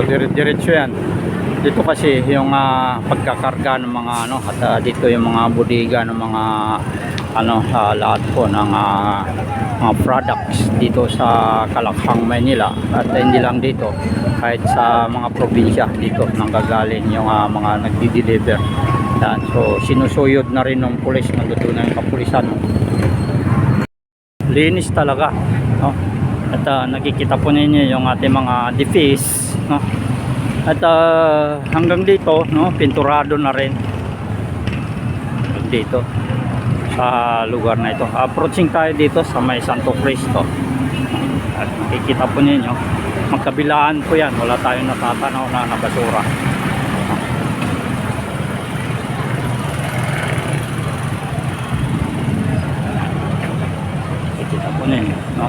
So dire- diretso yan. Dito kasi yung ah, pagkakarga ng mga ano at ah, dito yung mga bodega ng mga ano ah, lahat po ng ah, mga products dito sa Kalakhang, Manila at hindi lang dito kahit sa mga probinsya dito nanggagaling yung ah, mga nagdi-deliver. So sinusuyod na rin ng pulis, nandoon na yung kapulisan. Linis talaga. No? At ah, nakikita po ninyo yung ating mga defis. No? At ah, hanggang dito, no, pinturado na rin dito sa lugar na ito. Approaching tayo dito sa may Santo Cristo. At makikita po ninyo, magkabilaan po yan. Wala tayong natatanaw na, na basura. Makikita po ninyo. No?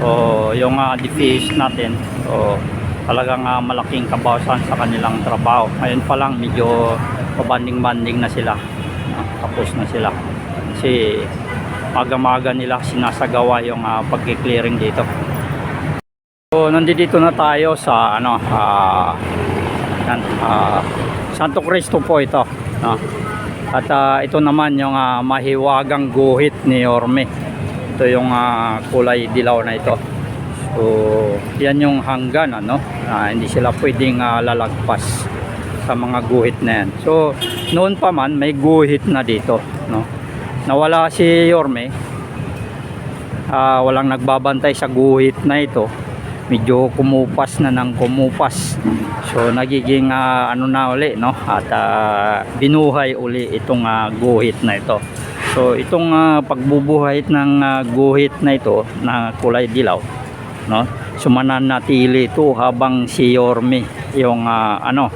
So, yung uh, defis natin, so, talagang ah, malaking kabawasan sa kanilang trabaho. Ngayon pa lang, medyo pabanding-banding na sila. Ah, tapos na sila. Kasi maga-maga nila sinasagawa yung uh, pagki-clearing dito. So, nandito na tayo sa ano, ah, yan, ah, Santo Cristo po ito. No? At ah, ito naman yung ah, mahiwagang guhit ni Orme. Ito yung ah, kulay dilaw na ito. So, yan yung hanggan ano. Ah, hindi sila pwedeng ah, lalagpas sa mga guhit na yan. So, noon pa man may guhit na dito, no. Nawala si Yorme. Ah, walang nagbabantay sa guhit na ito. Medyo kumupas na ng kumupas. So, nagiging ah, ano na uli, no? At ah, binuhay uli itong ah, guhit na ito. So, itong ah, pagbubuhay ng ah, guhit na ito na kulay dilaw, no? Sumananatili ito habang si Yorme yung ah, ano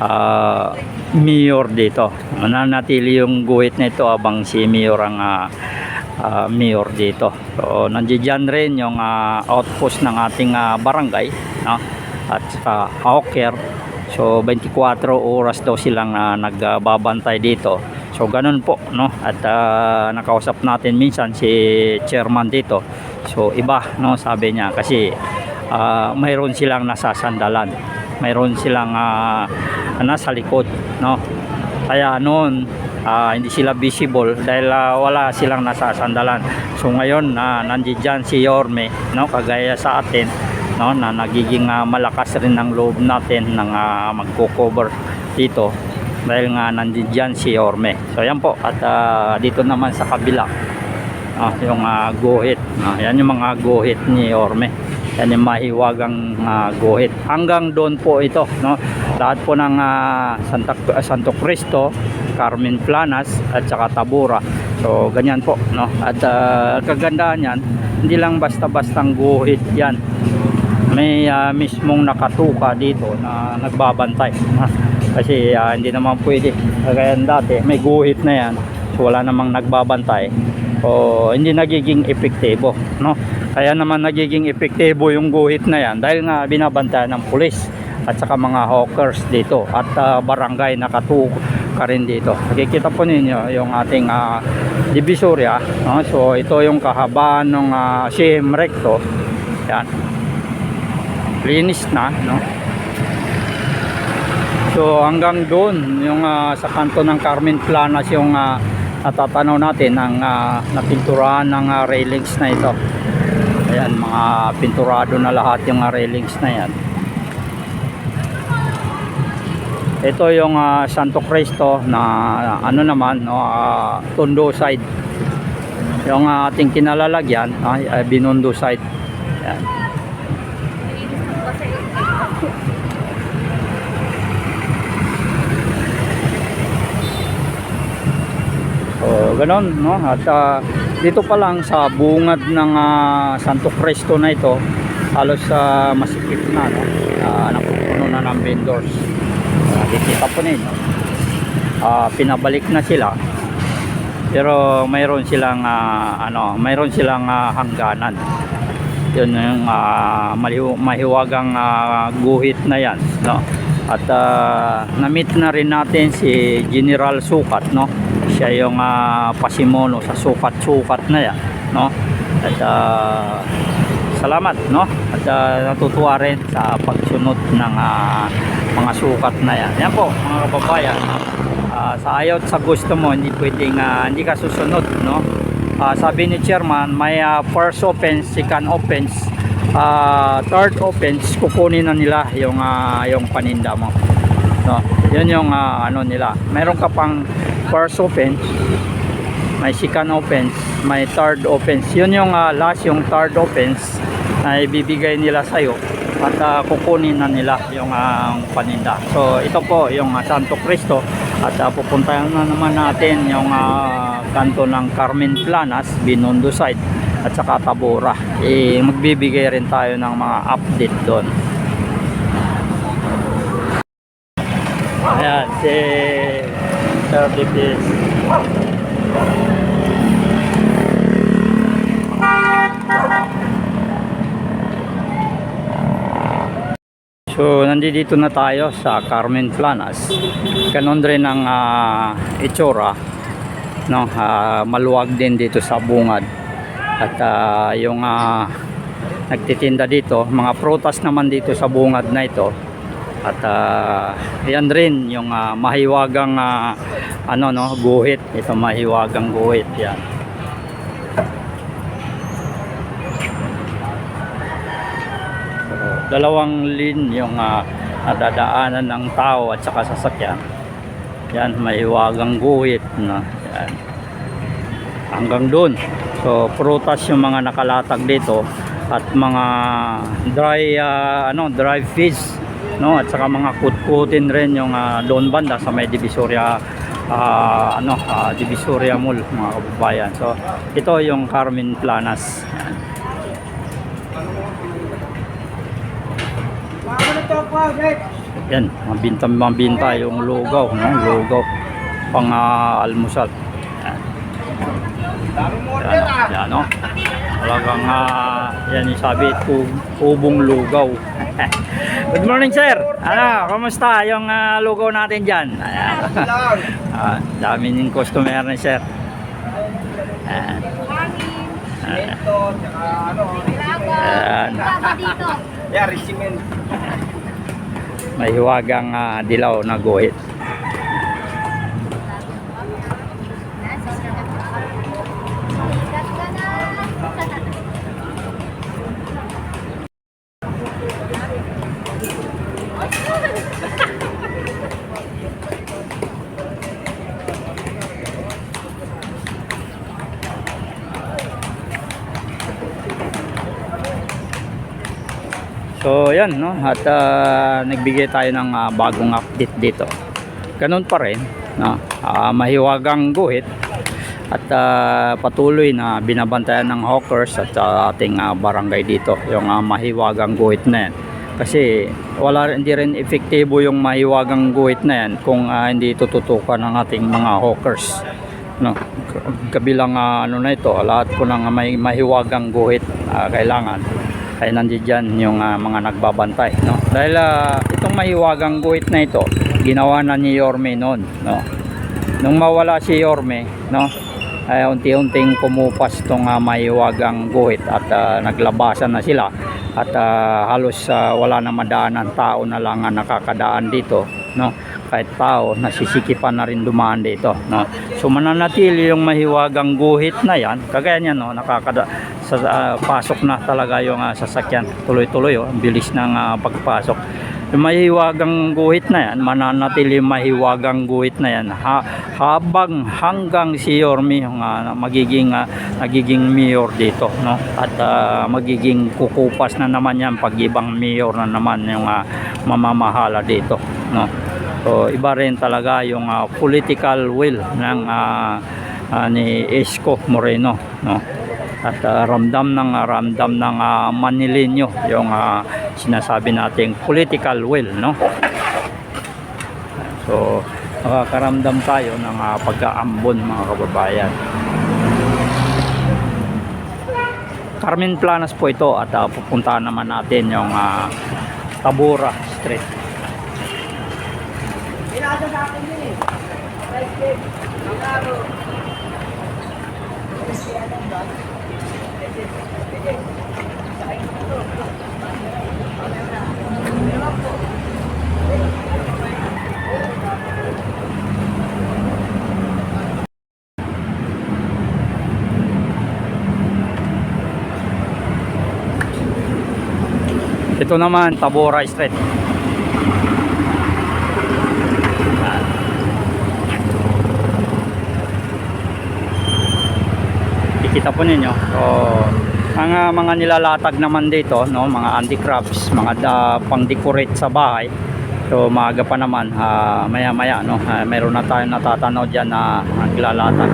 ah, mayor dito. Mananatili yung guhit na ito habang si mayor ang ah, ah, mayor dito. So nandiyan rin yung ah, outpost ng ating ah, barangay no? at sa hawker. So 24 oras daw silang ah, nagbabantay dito. So ganun po no at ah, nakausap natin minsan si chairman dito. So iba no sabi niya kasi ah, mayroon silang nasasandalan. Mayroon silang ah, nasa likod no. Kaya noon ah, hindi sila visible dahil ah, wala silang nasasandalan. So ngayon na nandiyan si Yorme no kagaya sa atin no na nagiging ah, malakas rin ang loob natin ng ah, magko-cover dito dahil nga nandiyan si Yorme. So yan po at ah, dito naman sa kabila ah, yung ah, guhit. Ah, yan yung mga guhit ni Orme. Yan yung mahiwagang ah, guhit. Hanggang doon po ito, no? Lahat po ng ah, Santa, Santo Cristo, Carmen Planas at saka Tabura. So ganyan po, no? At ah, kagandahan yan, hindi lang basta-bastang guhit yan. May ah, mismong nakatuka dito na nagbabantay. ha? Kasi ah, hindi naman pwede. Kaya dati, may guhit na yan. So wala namang nagbabantay o hindi nagiging epektibo no? Kaya naman nagiging epektibo yung guhit na yan dahil nga binabantayan ng pulis at saka mga hawkers dito at ah, barangay nakatuka rin dito. Nakikita po ninyo yung ating ah, divisoria no? so ito yung kahabaan ng uh, CM recto. Yan. Linis na no? So hanggang doon yung ah, sa kanto ng Carmen Planas yung ah, natatanaw natin ang uh, napinturahan ng ah, railings na ito. Ayan, mga pinturado na lahat yung ah, railings na yan. Ito yung ah, Santo Cristo na ah, ano naman, no, ah, Tondo side. Yung ah, ating kinalalagyan, ay, ay Binondo side. Ayan. Ganon, no? At ah, dito pa lang sa bungad ng ah, Santo Cristo na ito, halos sa masikip na, no? Uh, napupuno na ng vendors. Uh, Dikita po ninyo. Ah, pinabalik na sila. Pero mayroon silang ah, ano, mayroon silang ah, hangganan. Yun yung maliw- mahiwagang ah, guhit na yan, no? At ah, na-meet na rin natin si General Sukat, no? Siya yung ah, pasimono sa sukat-sukat na yan, no? At ah, salamat no? At ah, natutuwa rin sa pagsunod ng ah, mga sukat na yan. Yan po mga kababayan Ah, sa ayaw sa gusto mo hindi pwedeng ah, hindi ka susunod no? Ah, sabi ni chairman may ah, first offense second offense ah, third offense kukunin na nila yung ah, yung paninda mo no? Yun yung ah, ano nila. Meron ka pang first offense may second offense may third offense. Yun yung ah, last yung third offense na ibibigay nila sa'yo at ah, kukunin na nila yung ah, paninda. So ito po yung ah, Santo Cristo at uh, pupuntahan na naman natin yung ah, kanto ng Carmen Planas Binondo side at saka Tabora. Eh, magbibigay rin tayo ng mga update doon. Ayan si Sir Dipis So, nandito na tayo sa Carmen Planas. Ganon rin ang ah, itsura. No, Ah, maluwag din dito sa bungad. At ah, yung ah, nagtitinda dito, mga prutas naman dito sa bungad na ito. At ah, yan rin yung ah, mahiwagang ah, ano no, guhit. Ito mahiwagang guhit yan. dalawang lane yung ah, nadadaanan ng tao at saka sasakyan yan may wagang guhit na yan. hanggang doon so prutas yung mga nakalatag dito at mga dry ah, ano dry fish no at saka mga kutkutin rin yung ah, doon banda sa may divisoria ah, ano ah, divisoria mall mga kababayan so ito yung Carmen Planas yan. Yan, mabinta mabinta yung lugaw, no? Lugaw pang ah, almusal. Yan. Yan, yan, no? Talagang ah, yan yung sabi, tu- tubong lugaw. Good morning, sir. Ano, kamusta yung ah, lugaw natin dyan? Ayan. Ah, dami ng customer ni sir. Ayan. Ayan. Ayan. dito. Yeah, resimen. May hiwagang ah, dilaw na guhit. So yan no at ah, nagbigay tayo ng ah, bagong update dito. Ganun pa rin no. Ah, mahiwagang guhit at ah, patuloy na binabantayan ng hawkers at ah, ating ah, barangay dito yung ah, mahiwagang guhit na yan. Kasi wala hindi rin epektibo yung mahiwagang guhit na yan kung ah, hindi tututukan ng ating mga hawkers. No, kabilang ah, ano na ito, lahat po ng may mahiwagang guhit ah, kailangan ay nandiyan yung ah, mga nagbabantay no? Dahil ah, itong mahiwagang guhit na ito ginawa na ni Yorme noon no? Nung mawala si Yorme no? Ay unti-unting kumupas tong ah, mahiwagang guhit at ah, naglabasan na sila at ah, halos ah, wala na madaanan tao na lang ang nakakadaan dito no? Kahit tao nasisikipan na rin dumaan dito no? So mananatili yung mahiwagang guhit na yan. Kagaya niyan no? Nakakada sa ah, pasok na talaga yung ah, sasakyan. Tuloy-tuloy oh. Ang bilis ng ah, pagpasok yung mahiwagang guhit na yan. Mananatili mahiwagang guhit na yan. Ha, habang hanggang si Yormi yung ah, magiging ah, nagiging mayor dito no? At ah, magiging kukupas na naman yan pag ibang mayor na naman yung ah, mamamahala dito no? So iba rin talaga yung ah, political will ng ah, ah, ni Isko Moreno no. At ah, ramdam ng ramdam ng ah, Manileño yung ah, sinasabi nating political will no. So nakakaramdam tayo ng ah, pag-aambon mga kababayan. Carmen Planas po ito at ah, pupuntahan naman natin yung ah, Tabora Street. Pinasa sa akin yun eh. Rice cake. Magkano? Kasi Ito naman, Tabora Street. Kikita po ninyo. So, ang ah, mga nilalatag naman dito, no, mga handicrafts, mga ah, pang-decorate sa bahay. So, maaga pa naman, ah, maya-maya, no, ah, meron na tayong natatanaw diyan na naglalatag.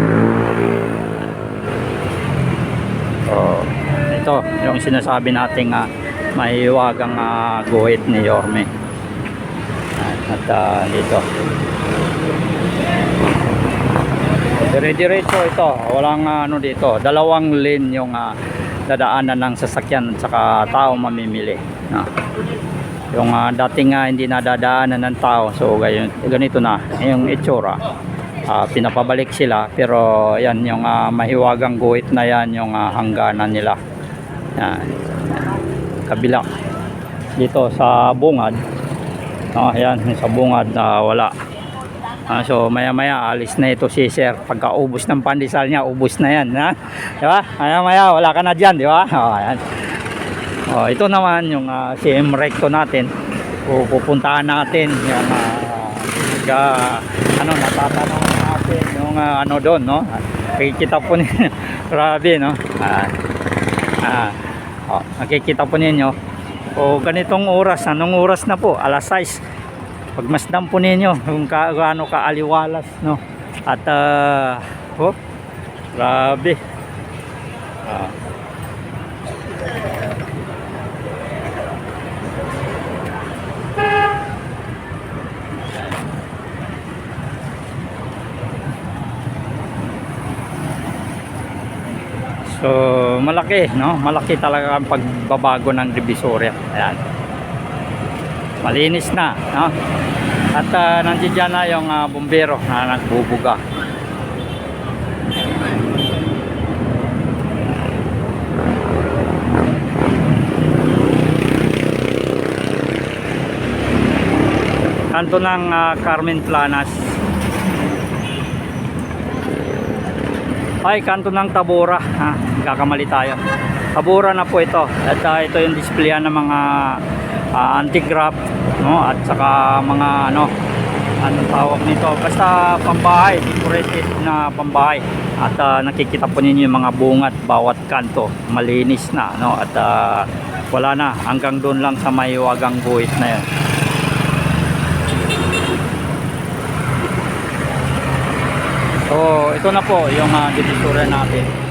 So, ito, yung sinasabi nating uh, mahiwagang uh, guhit ni Yorme. At, at ah, dito. Dire-diretso ito, walang ah, ano dito, dalawang lane yung ah, dadaanan ng sasakyan at saka tao mamimili. No? Yung ah, dating nga hindi nadadaanan ng tao, so gayon, ganito na yung itsura. Ah, pinapabalik sila pero yan yung ah, mahiwagang guhit na yan yung ah, hangganan nila. Yan. Kabila. Dito sa bungad. Oh, yan, sa bungad na wala. Ah, so maya maya alis na ito si sir. Pagka ubos ng pandesal niya, ubos na yan. Ha? Di ba? Maya maya wala ka na dyan, di ba? Oh, ayan. Oh, ito naman yung uh, CM Recto natin. Pupuntahan natin yung ah, ga, ano natatanong natin yung ah, ano doon, no? Nakikita po ninyo. Grabe, no? Ah, ah, oh, nakikita po ninyo. O ganitong oras, anong oras na po? Alas 6 pagmasdan po ninyo kung ka, gaano kaaliwalas no at uh, oh grabe ah. So malaki no? Malaki talaga ang pagbabago ng divisoria. Ayan. Malinis na no? at uh, nandiyan na yung ah, bumbero na nagbubuga. Kanto ng ah, Carmen Planas. Ay kanto ng Tabora ha, kakamali tayo. Tabora na po ito. At ah, ito yung displayan ng mga uh, anti-graft no? At saka mga ano anong tawag nito? Basta pambahay decorated na pambahay. At ah, nakikita po ninyo yung mga bungat bawat kanto. Malinis na no? At ah, wala na. Hanggang doon lang sa may wagang guhit na yan So, ito na po yung uh, divisoria natin.